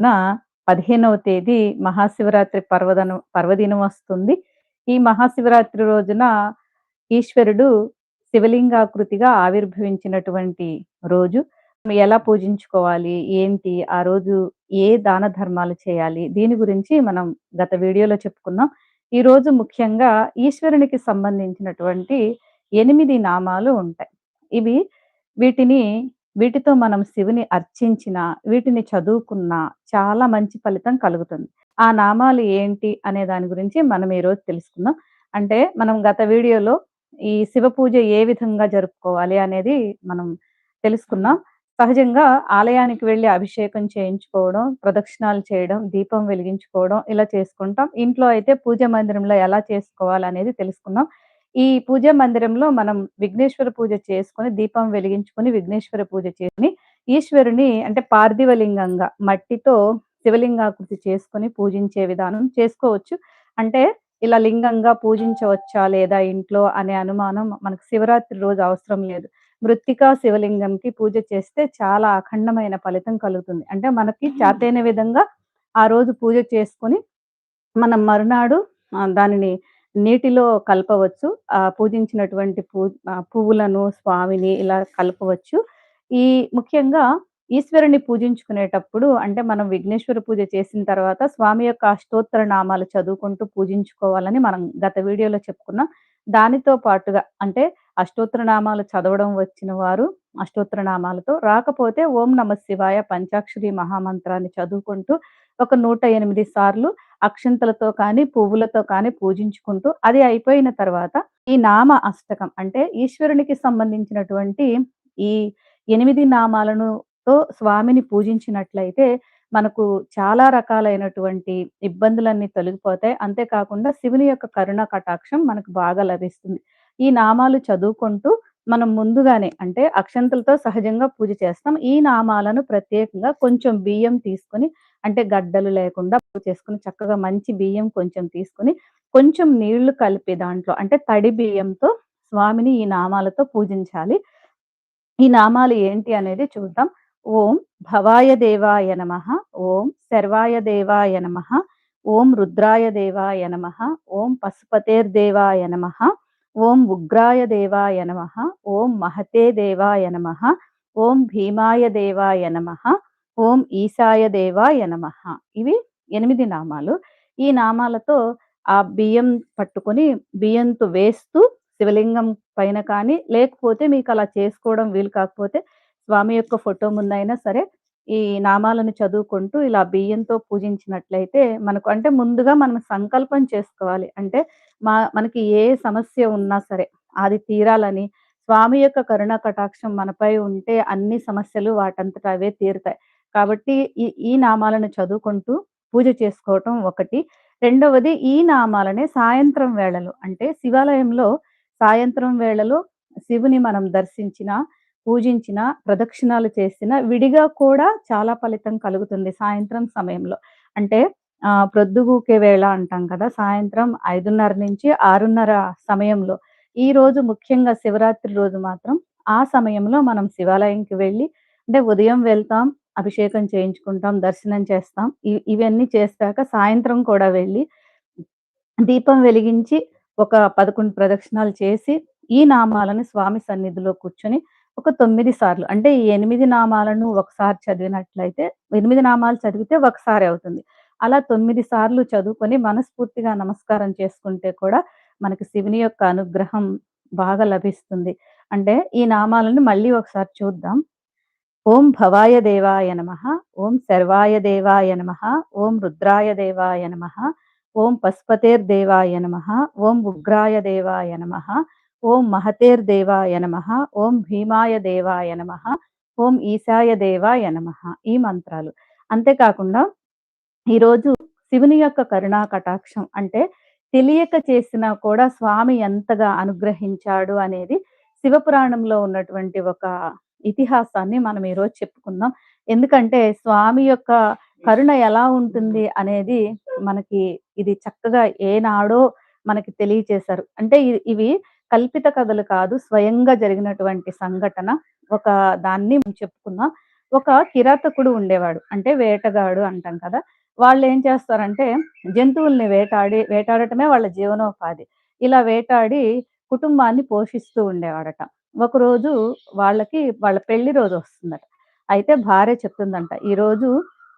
నా పదిహేనవ తేదీ మహాశివరాత్రి పర్వదనం పర్వదినం వస్తుంది. ఈ మహాశివరాత్రి రోజున ఈశ్వరుడు శివలింగాకృతిగా ఆవిర్భవించినటువంటి రోజు. ఎలా పూజించుకోవాలి? ఏంటి? ఆ రోజు ఏ దాన ధర్మాలు చేయాలి? దీని గురించి మనం గత వీడియోలో చెప్పుకున్నాం. ఈ రోజు ముఖ్యంగా ఈశ్వరునికి సంబంధించినటువంటి ఎనిమిది నామాలు ఉంటాయి. ఇవి వీటిని వీటితో మనం శివుని అర్చించినా, వీటిని చదువుకున్నా చాలా మంచి ఫలితం కలుగుతుంది. ఆ నామాలు ఏంటి అనే దాని గురించి మనం ఈరోజు తెలుసుకుందాం. అంటే మనం గత వీడియోలో ఈ శివ పూజ ఏ విధంగా జరుపుకోవాలి అనేది మనం తెలుసుకున్నాం. సహజంగా ఆలయానికి వెళ్ళి అభిషేకం చేయించుకోవడం, ప్రదక్షిణాలు చేయడం, దీపం వెలిగించుకోవడం ఇలా చేసుకుంటాం. ఇంట్లో అయితే పూజ మందిరంలో ఎలా చేసుకోవాలి అనేది తెలుసుకున్నాం. ఈ పూజా మందిరంలో మనం విఘ్నేశ్వర పూజ చేసుకుని దీపం వెలిగించుకొని, విఘ్నేశ్వర పూజ చేసుకుని ఈశ్వరుని అంటే పార్థివ లింగంగా మట్టితో శివలింగాకృతి చేసుకొని పూజించే విధానం చేసుకోవచ్చు. అంటే ఇలా లింగంగా పూజించవచ్చా లేదా ఇంట్లో అనే అనుమానం మనకు శివరాత్రి రోజు అవసరం లేదు. మృత్తికా శివలింగంకి పూజ చేస్తే చాలా అఖండమైన ఫలితం కలుగుతుంది. అంటే మనకి చేతైన విధంగా ఆ రోజు పూజ చేసుకొని, మనం మరునాడు దానిని నీటిలో కలపవచ్చు. ఆ పూజించినటువంటి పూ పువ్వులను, స్వామిని ఇలా కలపవచ్చు. ఈ ముఖ్యంగా ఈశ్వరుని పూజించుకునేటప్పుడు అంటే మనం విఘ్నేశ్వర పూజ చేసిన తర్వాత స్వామి యొక్క అష్టోత్తర నామాలు చదువుకుంటూ పూజించుకోవాలని మనం గత వీడియోలో చెప్పుకున్నాం. దానితో పాటుగా అంటే అష్టోత్తర నామాలు చదవడం వచ్చిన వారు అష్టోత్తర నామాలతో, రాకపోతే ఓం నమ శివాయ పంచాక్షరి మహామంత్రాన్ని చదువుకుంటూ ఒక 108 సార్లు అక్షంతలతో కానీ, పువ్వులతో కానీ పూజించుకుంటూ అది అయిపోయిన తర్వాత ఈ నామ అష్టకం అంటే ఈశ్వరునికి సంబంధించినటువంటి ఈ ఎనిమిది నామాలను తో స్వామిని పూజించినట్లయితే మనకు చాలా రకాలైనటువంటి ఇబ్బందులన్నీ తొలగిపోతాయి. అంతే కాకుండా శివుని యొక్క కరుణ కటాక్షం మనకు బాగా లభిస్తుంది. ఈ నామాలు చదువుకుంటూ మనం ముందుగానే అంటే అక్షంతలతో సహజంగా పూజ చేస్తాం. ఈ నామాలను ప్రత్యేకంగా కొంచెం బియ్యం తీసుకొని అంటే గడ్డలు లేకుండా చేసుకుని చక్కగా మంచి బియ్యం కొంచెం తీసుకొని, కొంచెం నీళ్ళు కలిపి దాంట్లో అంటే తడి బియ్యంతో స్వామిని ఈ నామాలతో పూజించాలి. ఈ నామాలు ఏంటి అనేది చూద్దాం. ఓం భవాయ దేవాయ నమ. ఓం శర్వాయ దేవాయ నమ. ఓం రుద్రాయ దేవాయ నమ. ఓం పశుపతేర్దేవాయ నమ. ఓం ఉగ్రాయ దేవాయ నమ. ఓం మహతే దేవాయ నమ. ఓం భీమాయ దేవాయ నమ. ఓం ఈశాయ దేవాయ నమ ఇవి ఎనిమిది నామాలు. ఈ నామాలతో ఆ బియ్యం పట్టుకొని బియ్యంతో వేస్తూ శివలింగం పైన కానీ, లేకపోతే మీకు అలా చేసుకోవడం వీలు కాకపోతే స్వామి యొక్క ఫోటో ముందైనా సరే ఈ నామాలను చదువుకుంటూ ఇలా బియ్యంతో పూజించినట్లయితే మనకు అంటే ముందుగా మనం సంకల్పం చేసుకోవాలి. అంటే మా మనకి ఏ సమస్య ఉన్నా సరే అది తీరాలని స్వామి యొక్క కరుణ కటాక్షం మనపై ఉంటే అన్ని సమస్యలు వాటంతట అవే తీరుతాయి. కాబట్టి ఈ ఈ నామాలను చదువుకుంటూ పూజ చేసుకోవటం ఒకటి. రెండవది ఈ నామాలనే సాయంత్రం వేళలో అంటే శివాలయంలో సాయంత్రం వేళలో శివుని మనం దర్శించిన పూజించిన ప్రదక్షిణాలు చేసిన విడిగా కూడా చాలా ఫలితం కలుగుతుంది సాయంత్రం సమయంలో. అంటే ఆహ్, ప్రొద్దుగూకే వేళ అంటాం కదా! సాయంత్రం 5:30-6:30 సమయంలో. ఈ రోజు ముఖ్యంగా శివరాత్రి రోజు మాత్రం ఆ సమయంలో మనం శివాలయంకి వెళ్ళి అంటే ఉదయం వెళ్తాం, అభిషేకం చేయించుకుంటాం, దర్శనం చేస్తాం. ఇవన్నీ చేశాక సాయంత్రం కూడా వెళ్ళి దీపం వెలిగించి ఒక 11 ప్రదక్షిణాలు చేసి ఈ నామాలను స్వామి సన్నిధిలో కూర్చొని ఒక తొమ్మిది సార్లు అంటే ఈ ఎనిమిది నామాలను ఒకసారి చదివినట్లయితే ఎనిమిది నామాలు చదివితే ఒకసారి అవుతుంది. అలా తొమ్మిది సార్లు చదువుకొని మనస్ఫూర్తిగా నమస్కారం చేసుకుంటే కూడా మనకి శివుని యొక్క అనుగ్రహం బాగా లభిస్తుంది. అంటే ఈ నామాలను మళ్ళీ ఒకసారి చూద్దాం. ఓం భవాయ దేవాయ నమ ఓం శర్వాయ దేవాయ నమ ఓం రుద్రాయ దేవాయ నమ ఓం పశుపతేర్దేవాయ నమ ఓం ఉగ్రాయ దేవాయ నమ ఓం మహతేర్దేవాయ నమ ఓం భీమాయ దేవాయ నమ ఓం ఈశాయ దేవాయ నమ ఈ మంత్రాలు. అంతేకాకుండా ఈరోజు శివుని యొక్క కరుణా కటాక్షం అంటే తెలియక చేసినా కూడా స్వామి ఎంతగా అనుగ్రహించాడు అనేది శివపురాణంలో ఉన్నటువంటి ఒక ఇతిహాసాన్ని మనం ఈరోజు చెప్పుకుందాం. ఎందుకంటే స్వామి యొక్క కరుణ ఎలా ఉంటుంది అనేది మనకి ఇది చక్కగా ఏనాడో మనకి తెలియచేశారు. అంటే ఇవి కల్పిత కథలు కాదు. స్వయంగా జరిగినటువంటి సంఘటన. ఒక దాన్ని చెప్పుకుందాం. ఒక కిరాతకుడు ఉండేవాడు. అంటే వేటగాడు అంటాం కదా! వాళ్ళేం చేస్తారంటే జంతువుల్ని వేటాడి వేటాడటమే వాళ్ళ జీవనోపాధి. ఇలా వేటాడి కుటుంబాన్ని పోషిస్తూ ఉండేవాడట. ఒకరోజు వాళ్ళకి వాళ్ళ పెళ్ళి రోజు వస్తుందట అయితే భార్య చెప్తుందంట, "ఈరోజు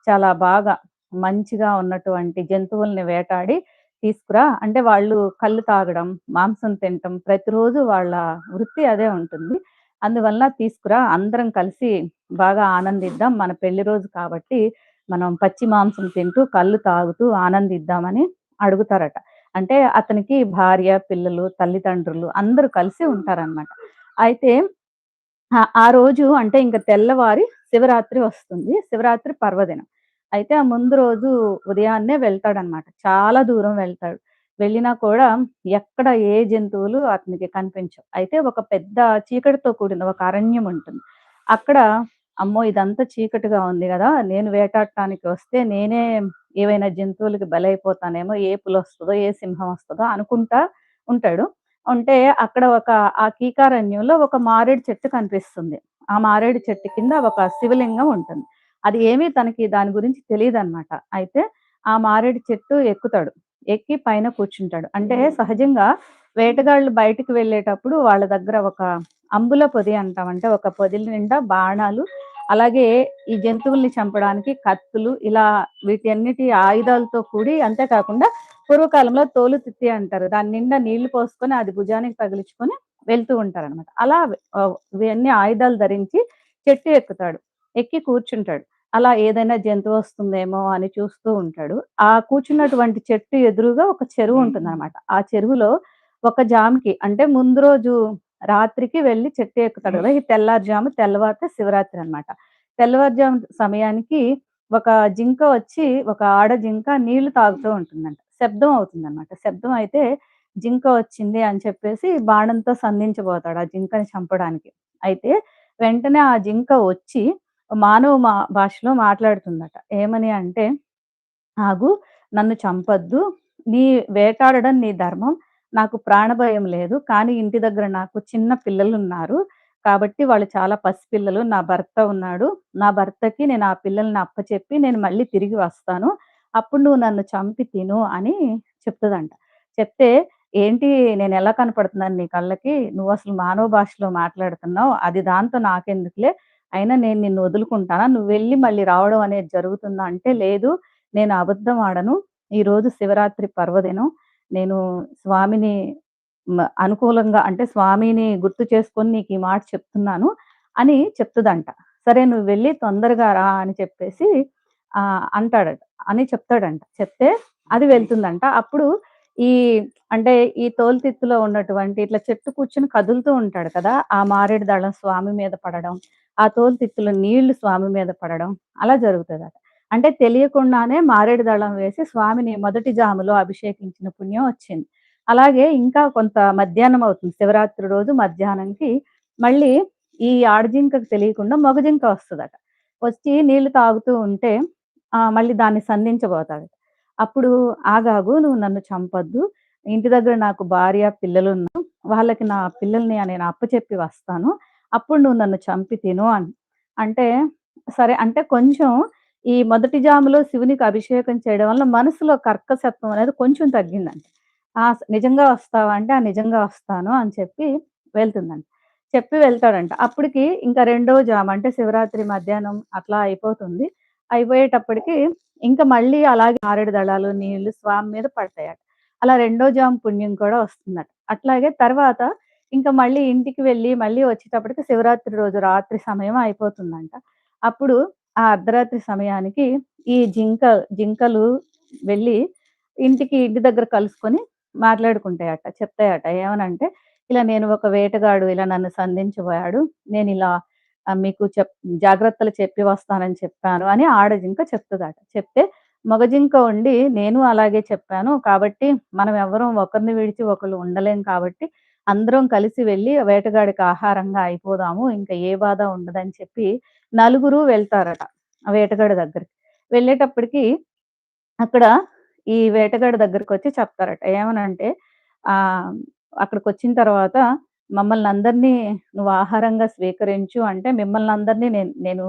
చాలా బాగా మంచిగా ఉన్నటువంటి జంతువుల్ని వేటాడి తీసుకురా" అంటే వాళ్ళు కళ్ళు తాగడం, మాంసం తినటం ప్రతిరోజు వాళ్ళ వృత్తి అదే ఉంటుంది. అందువల్ల "తీసుకురా అందరం కలిసి బాగా ఆనందిద్దాం. మన పెళ్ళి రోజు కాబట్టి మనం పచ్చి మాంసం తింటూ, కళ్ళు తాగుతూ ఆనందిద్దామని" అడుగుతారట. అంటే అతనికి భార్య, పిల్లలు, తల్లిదండ్రులు అందరూ కలిసి ఉంటారనమాట. అయితే ఆ! రోజు అంటే ఇంకా తెల్లవారి శివరాత్రి వస్తుంది. శివరాత్రి పర్వదినం. అయితే ఆ ముందు రోజు ఉదయాన్నే వెళ్తాడనమాట. చాలా దూరం వెళ్తాడు. వెళ్ళినా కూడా ఎక్కడ ఏ జంతువులు అతనికి కనిపించవు. అయితే ఒక పెద్ద చీకటితో కూడిన ఒక అరణ్యం ఉంటుంది. అక్కడ అమ్మో! ఇదంతా చీకటిగా ఉంది కదా నేను వేటాడటానికి వస్తే నేనే ఏవైనా జంతువులకి బలైపోతానేమో, ఏ పులొస్తదో, ఏ సింహం వస్తుందో అనుకుంటా ఉంటాడు. ఉంటే అక్కడ ఒక ఆ కీకారణ్యంలో ఒక మారేడు చెట్టు కనిపిస్తుంది. ఆ మారేడు చెట్టు కింద ఒక శివలింగం ఉంటుంది. అది ఏమీ తనకి దాని గురించి తెలియదు అనమాట అయితే ఆ మారేడు చెట్టు ఎక్కుతాడు. ఎక్కి పైన కూర్చుంటాడు. అంటే సహజంగా వేటగాళ్ళు బయటికి వెళ్ళేటప్పుడు వాళ్ళ దగ్గర ఒక అంబుల పొది అంటాం. అంటే ఒక పొది నిండా బాణాలు, అలాగే ఈ జంతువుల్ని చంపడానికి కత్తులు ఇలా వీటన్నిటి ఆయుధాలతో కూడి అంతే కాకుండా పూర్వకాలంలో తోలు తిత్తి అంటారు. దాని నిండా నీళ్ళు పోసుకొని అది భుజానికి తగిలించుకొని వెళ్తూ ఉంటారనమాట. అలా ఆహ్, ఇవన్నీ ఆయుధాలు ధరించి చెట్టు ఎక్కుతాడు. ఎక్కి కూర్చుంటాడు. అలా ఏదైనా జంతువు వస్తుందేమో అని చూస్తూ ఉంటాడు. ఆ కూర్చున్నటువంటి చెట్టు ఎదురుగా ఒక చెరువు ఉంటుందనమాట. ఆ చెరువులో ఒక జామకి అంటే ముందు రోజు రాత్రికి వెళ్ళి చెట్టు ఎక్కుతాడు కదా! ఈ తెల్లారుజాము తెల్లవారితే శివరాత్రి అనమాట. తెల్లవారుజాము సమయానికి ఒక జింక వచ్చి ఒక ఆడ జింక నీళ్ళు తాగుతూ ఉంటుందంట. శబ్దం అవుతుందనమాట. శబ్దం అయితే జింక వచ్చింది అని చెప్పేసి బాణంతో సంధించబోతాడు ఆ జింకని చంపడానికి. అయితే వెంటనే ఆ జింక వచ్చి మానవ మా భాషలో మాట్లాడుతుందట. ఏమని అంటే, "ఆగు నన్ను చంపొద్దు. నీ వేటాడడం నీ ధర్మం. నాకు ప్రాణభయం లేదు. కానీ ఇంటి దగ్గర నాకు చిన్న పిల్లలు ఉన్నారు కాబట్టి వాళ్ళు చాలా పసిపిల్లలు. నా భర్త ఉన్నాడు. నా భర్తకి నేను ఆ పిల్లల్ని అప్పచెప్పి నేను మళ్ళీ తిరిగి వస్తాను. అప్పుడు నువ్వు నన్ను చంపి తిను" అని చెప్తుందంట చెప్తే, "ఏంటి నేను ఎలా కనపడుతున్నాను నీ కళ్ళకి? నువ్వు అసలు మానవ భాషలో మాట్లాడుతున్నావు. అది దాంతో నాకెందుకులే. అయినా నేను నిన్ను వదులుకుంటానా? నువ్వు వెళ్ళి మళ్ళీ రావడం అనేది జరుగుతుందా?" అంటే, "లేదు నేను అబద్ధం ఆడను. ఈరోజు శివరాత్రి పర్వదినం. నేను స్వామిని అనుకూలంగా అంటే స్వామిని గుర్తు చేసుకొని నీకు ఈ మాట చెప్తున్నాను" అని చెప్తుందంట "సరే నువ్వు వెళ్ళి తొందరగా రా" అని చెప్పేసి అంటాడట. అని చెప్తాడంట. చెప్తే అది వెళ్తుందంట. అప్పుడు ఈ అంటే ఈ తోలుతిత్తులో ఉన్నటువంటి ఇట్లా చెట్టు కూర్చుని కదులుతూ ఉంటాడు కదా! ఆ మారేడు దళం స్వామి మీద పడడం, ఆ తోలుతిత్తులో నీళ్ళు స్వామి మీద పడడం అలా జరుగుతుందట అంటే తెలియకుండానే మారేడు దళం వేసి స్వామిని మొదటి జాములో అభిషేకించిన పుణ్యం వచ్చింది. అలాగే ఇంకా కొంత మధ్యాహ్నం అవుతుంది. శివరాత్రి రోజు మధ్యాహ్నంకి మళ్ళీ ఈ ఆడజింకకు తెలియకుండా మొగజింక జింక వచ్చి నీళ్ళు తాగుతూ ఉంటే మళ్ళీ దాన్ని సంధించబోతాడు అప్పుడు "ఆగాగు నువ్వు నన్ను చంపొద్దు. ఇంటి దగ్గర నాకు భార్య, పిల్లలు ఉన్నా వాళ్ళకి నా పిల్లల్ని నేను అప్పచెప్పి వస్తాను. అప్పుడు నువ్వు నన్ను చంపి తిను" అని. అంటే సరే అంటే కొంచెం ఈ మొదటి జాములో శివునికి అభిషేకం చేయడం వల్ల మనసులో కర్కశత్వం అనేది కొంచెం తగ్గిందంట. ఆ! నిజంగా వస్తావా? అంటే, "ఆ! నిజంగా వస్తాను" అని చెప్పి వెళ్తుందంట. చెప్పి వెళ్తాడంట. అప్పటికి ఇంకా రెండో జాము అంటే శివరాత్రి మధ్యాహ్నం అట్లా అయిపోతుంది. అయిపోయేటప్పటికి ఇంకా మళ్ళీ అలాగే ఆరేడు దళాలు, నీళ్ళు స్వామి మీద పడతాయట. అలా రెండో జాము పుణ్యం కూడా వస్తుందట. అట్లాగే తర్వాత ఇంకా మళ్ళీ ఇంటికి వెళ్ళి మళ్ళీ వచ్చేటప్పటికి శివరాత్రి రోజు రాత్రి సమయం అయిపోతుందంట. అప్పుడు ఆ అర్ధరాత్రి సమయానికి ఈ జింక జింకలు వెళ్ళి ఇంటికి ఇంటి దగ్గర కలుసుకొని మాట్లాడుకుంటాయట. చెప్తాయట. ఏమనంటే, "ఇలా నేను ఒక వేటగాడు ఇలా నన్ను సంధించబోయాడు. నేను ఇలా మీకు చెప్ జాగ్రత్తలు చెప్పి వస్తానని చెప్పాను" అని ఆడ జింక చెప్తుందట చెప్తే మగజింక ఉండి, "నేను అలాగే చెప్పాను. కాబట్టి మనం ఎవ్వరం ఒకరిని విడిచి ఒకరు ఉండలేం కాబట్టి అందరం కలిసి వెళ్ళి వేటగాడికి ఆహారంగా అయిపోదాము. ఇంకా ఏ బాధ ఉండదని" చెప్పి నలుగురు వెళ్తారట. వేటగాడి దగ్గరికి. వెళ్ళేటప్పటికి అక్కడ ఈ వేటగాడి దగ్గరకొచ్చి చెప్తారట. ఏమనంటే అక్కడికి వచ్చిన తర్వాత మమ్మల్ని అందరినీ నువ్వు ఆహారంగా స్వీకరించు అంటే మిమ్మల్నందరినీ నేను నేను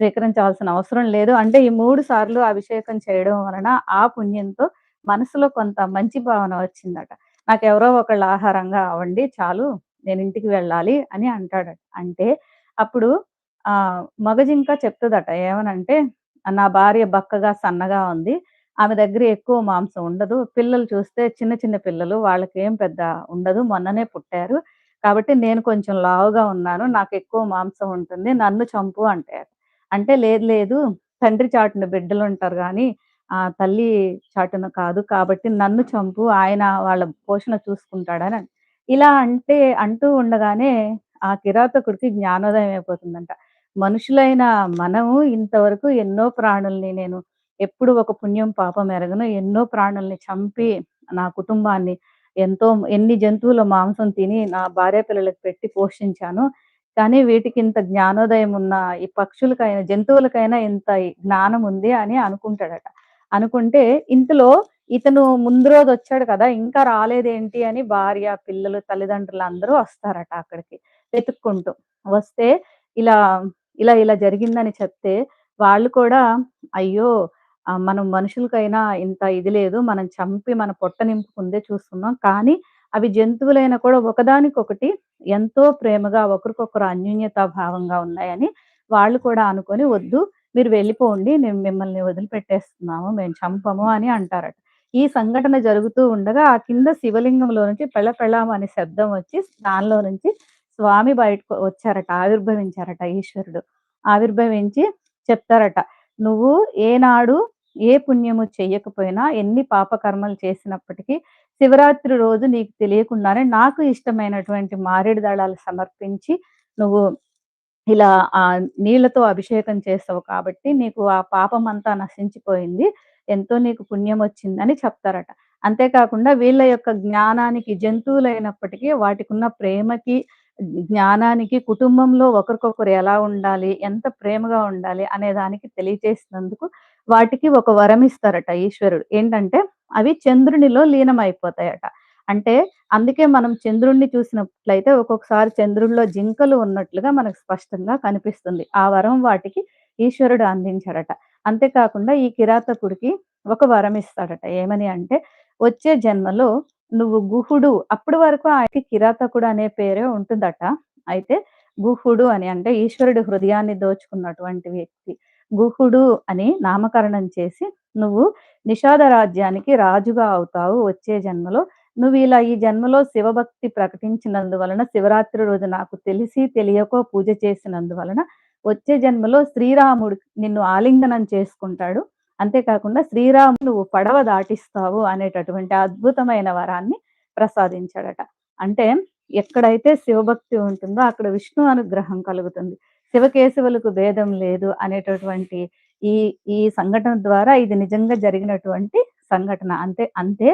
స్వీకరించాల్సిన అవసరం లేదు. అంటే ఈ మూడు సార్లు అభిషేకం చేయడం వలన ఆ పుణ్యంతో మనసులో కొంత మంచి భావన వచ్చిందట. నాకెవరో ఒకళ్ళు ఆహారంగా అవ్వండి చాలు. నేను ఇంటికి వెళ్ళాలి అని అంటాడట. అంటే అప్పుడు ఆ మగజింక చెప్తుందట ఏమనంటే, "నా భార్య బక్కగా, సన్నగా ఉంది. ఆమె దగ్గర ఎక్కువ మాంసం ఉండదు. పిల్లలు చూస్తే చిన్న చిన్న పిల్లలు. వాళ్ళకి ఏం పెద్ద ఉండదు. మొన్ననే పుట్టారు. కాబట్టి నేను కొంచెం లావుగా ఉన్నాను. నాకు ఎక్కువ మాంసం ఉంటుంది. నన్ను చంపు" అంటే అంటే లేదు లేదు తండ్రి చాటున బిడ్డలుంటారు కానీ ఆ తల్లి చాటున కాదు. కాబట్టి నన్ను చంపు. ఆయన వాళ్ళ పోషణ చూసుకుంటాడని ఇలా అంటే అంటూ ఉండగానే ఆ కిరాతకుడికి జ్ఞానోదయం అయిపోతుందంట. మనుషులైన మనము ఇంతవరకు ఎన్నో ప్రాణుల్ని నేను ఎప్పుడు ఒక పుణ్యం, పాపం ఎరగను. ఎన్నో ప్రాణుల్ని చంపి నా కుటుంబాన్ని ఎంతో ఎన్ని జంతువుల మాంసం తిని నా భార్య పిల్లలకు పెట్టి పోషించాను. కానీ వీటికి ఇంత జ్ఞానోదయం ఉన్న ఈ పక్షులకైనా, జంతువులకైనా ఇంత జ్ఞానం ఉంది అని అనుకుంటాడట. అనుకుంటే ఇంతలో ఇతను ముందు రోజు వచ్చాడు కదా! ఇంకా రాలేదేంటి అని భార్య, పిల్లలు, తల్లిదండ్రులు అందరూ వస్తారట అక్కడికి వెతుక్కుంటూ. వస్తే ఇలా, ఇలా, ఇలా జరిగిందని చెప్తే వాళ్ళు కూడా అయ్యో! మనం మనుషులకైనా ఇంత ఇది లేదు. మనం చంపి మన పొట్ట నింపుకుందే చూస్తున్నాం. కానీ అవి జంతువులైనా కూడా ఒకదానికొకటి ఎంతో ప్రేమగా ఒకరికొకరు అన్యోన్యతా భావంగా ఉన్నాయని వాళ్ళు కూడా అనుకొని "వద్దు మీరు వెళ్ళిపోండి. మేము మిమ్మల్ని వదిలిపెట్టేస్తున్నాము. మేము చంపము" అని అంటారట. ఈ సంఘటన జరుగుతూ ఉండగా ఆ కింద శివలింగంలో నుంచి పెళ అనే శబ్దం వచ్చి దానిలో నుంచి స్వామి బయటకు వచ్చారట. ఆవిర్భవించారట ఈశ్వరుడు. ఆవిర్భవించి చెప్తారట. "నువ్వు ఏనాడు ఏ పుణ్యము చెయ్యకపోయినా, ఎన్ని పాపకర్మలు చేసినప్పటికీ శివరాత్రి రోజు నీకు తెలియకుండానే నాకు ఇష్టమైనటువంటి మారేడు దళాలు సమర్పించి నువ్వు ఇలా ఆ నీళ్ళతో అభిషేకం చేస్తావు కాబట్టి నీకు ఆ పాపం అంతా నశించిపోయింది. ఎంతో నీకు పుణ్యం వచ్చిందని చెప్తారట. అంతేకాకుండా వీళ్ళ యొక్క జ్ఞానానికి జంతువులైనప్పటికీ వాటికి ఉన్న ప్రేమకి, జ్ఞానానికి కుటుంబంలో ఒకరికొకరు ఎలా ఉండాలి, ఎంత ప్రేమగా ఉండాలి అనే దానికి తెలియచేసినందుకు వాటికి ఒక వరం ఇస్తారట ఈశ్వరుడు. ఏంటంటే అవి చంద్రునిలో లీనమైపోతాయట. అంటే అందుకే మనం చంద్రుడిని చూసినట్లయితే ఒక్కొక్కసారి చంద్రుడిలో జింకలు ఉన్నట్లుగా మనకు స్పష్టంగా కనిపిస్తుంది. ఆ వరం వాటికి ఈశ్వరుడు అందించాడట. అంతేకాకుండా ఈ కిరాతకుడికి ఒక వరం ఇస్తాడట. ఏమని అంటే వచ్చే జన్మలో నువ్వు గుహుడు అప్పటి వరకు ఆయనకి కిరాతకుడు అనే పేరే ఉంటుందట. అయితే గుహుడు అని అంటే ఈశ్వరుడి హృదయాన్ని దోచుకున్నటువంటి వ్యక్తి. గుహుడు అని నామకరణం చేసి నువ్వు నిషాద రాజ్యానికి రాజుగా అవుతావు వచ్చే జన్మలో. నువ్వు ఇలా ఈ జన్మలో శివభక్తి ప్రకటించినందువలన శివరాత్రి రోజు నాకు తెలిసి తెలియకో పూజ చేసినందువలన వచ్చే జన్మలో శ్రీరాముడు నిన్ను ఆలింగనం చేసుకుంటాడు. అంతేకాకుండా శ్రీరాముడు నువ్వు పడవ దాటిస్తావు అనేటటువంటి అద్భుతమైన వరాన్ని ప్రసాదించాడట. అంటే ఎక్కడైతే శివభక్తి ఉంటుందో అక్కడ విష్ణు అనుగ్రహం కలుగుతుంది. శివకేశవులకు భేదం లేదు అనేటటువంటి ఈ ఈ సంఘటన ద్వారా ఇది నిజంగా జరిగినటువంటి సంఘటన. అంతే అంతే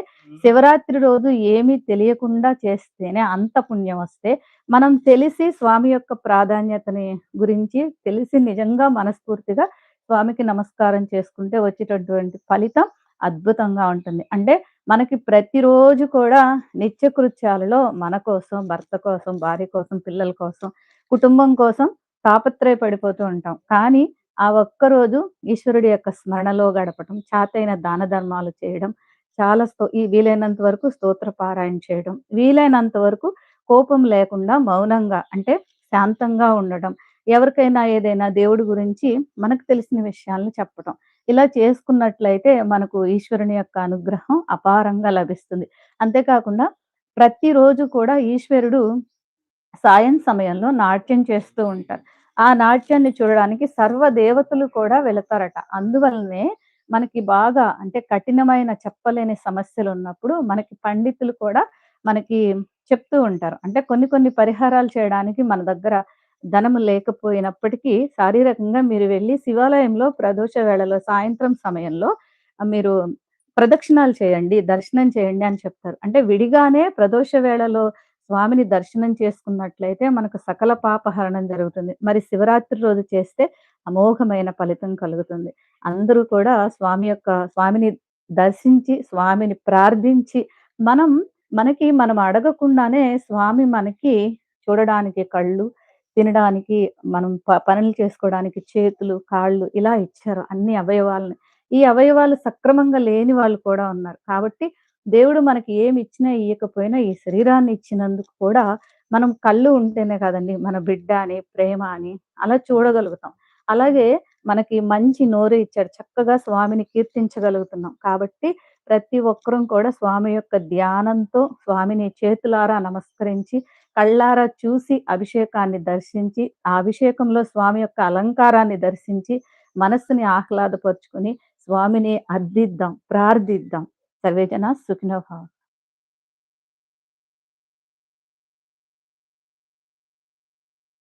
శివరాత్రి రోజు ఏమీ తెలియకుండా చేస్తేనే అంత పుణ్యం వస్తే, మనం తెలిసి స్వామి యొక్క ప్రాధాన్యతని గురించి తెలిసి నిజంగా మనస్ఫూర్తిగా స్వామికి నమస్కారం చేసుకుంటే వచ్చేటటువంటి ఫలితం అద్భుతంగా ఉంటుంది. అంటే మనకి ప్రతిరోజు కూడా నిత్యకృత్యాలలో మన కోసం, భర్త కోసం, భార్య కోసం, పిల్లల కోసం, కుటుంబం కోసం తాపత్రయపడిపోతూ ఉంటాం. కానీ ఆ ఒక్కరోజు ఈశ్వరుడి యొక్క స్మరణలో గడపటం, చాతైన దాన ధర్మాలు చేయడం, చాలా స్తో ఈ వీలైనంత వరకు స్తోత్ర పారాయణ చేయడం, వీలైనంత వరకు కోపం లేకుండా మౌనంగా అంటే శాంతంగా ఉండడం, ఎవరికైనా ఏదైనా దేవుడి గురించి మనకు తెలిసిన విషయాలను చెప్పటం. ఇలా చేసుకున్నట్లయితే మనకు ఈశ్వరుని యొక్క అనుగ్రహం అపారంగా లభిస్తుంది. అంతేకాకుండా ప్రతిరోజు కూడా ఈశ్వరుడు సాయం సమయంలో నాట్యం చేస్తూ ఉంటారు. ఆ నాట్యాన్ని చూడడానికి సర్వ దేవతలు కూడా వెళతారట. అందువల్లనే మనకి బాగా అంటే కఠినమైన చెప్పలేని సమస్యలు ఉన్నప్పుడు మనకి పండితులు కూడా మనకి చెప్తూ ఉంటారు. అంటే కొన్ని కొన్ని పరిహారాలు చేయడానికి మన దగ్గర ధనము లేకపోయినప్పటికీ శారీరకంగా మీరు వెళ్ళి శివాలయంలో ప్రదోష వేళలో సాయంత్రం సమయంలో మీరు ప్రదక్షిణాలు చేయండి, దర్శనం చేయండి అని చెప్తారు. అంటే విడిగానే ప్రదోష వేళలో స్వామిని దర్శనం చేసుకున్నట్లయితే మనకు సకల పాపహరణం జరుగుతుంది. మరి శివరాత్రి రోజు చేస్తే అమోఘమైన ఫలితం కలుగుతుంది. అందరూ కూడా స్వామి యొక్క స్వామిని దర్శించి, స్వామిని ప్రార్థించి మనం మనకి మనం అడగకుండానే స్వామి మనకి చూడడానికి కళ్ళు, తినడానికి, మనం ప పనులు చేసుకోవడానికి చేతులు, కాళ్ళు ఇలా ఇచ్చారు అన్ని అవయవాలని ఈ అవయవాలు సక్రమంగా లేని వాళ్ళు కూడా ఉన్నారు. కాబట్టి దేవుడు మనకి ఏమి ఇచ్చినా, ఇయ్యకపోయినా ఈ శరీరాన్ని ఇచ్చినందుకు కూడా మనం కళ్ళు ఉంటేనే కదండీ మన బిడ్డ అని, ప్రేమ అని అలా చూడగలుగుతాం. అలాగే మనకి మంచి నోరు ఇచ్చాడు. చక్కగా స్వామిని కీర్తించగలుగుతున్నాం. కాబట్టి ప్రతి ఒక్కరం కూడా స్వామి యొక్క ధ్యానంతో స్వామిని చేతులారా నమస్కరించి, కళ్ళారా చూసి అభిషేకాన్ని దర్శించి, ఆ అభిషేకంలో స్వామి యొక్క అలంకారాన్ని దర్శించి, మనస్సుని ఆహ్లాదపరుచుకొని స్వామిని అర్థిద్దాం, ప్రార్థిద్దాం. సర్వేజన జన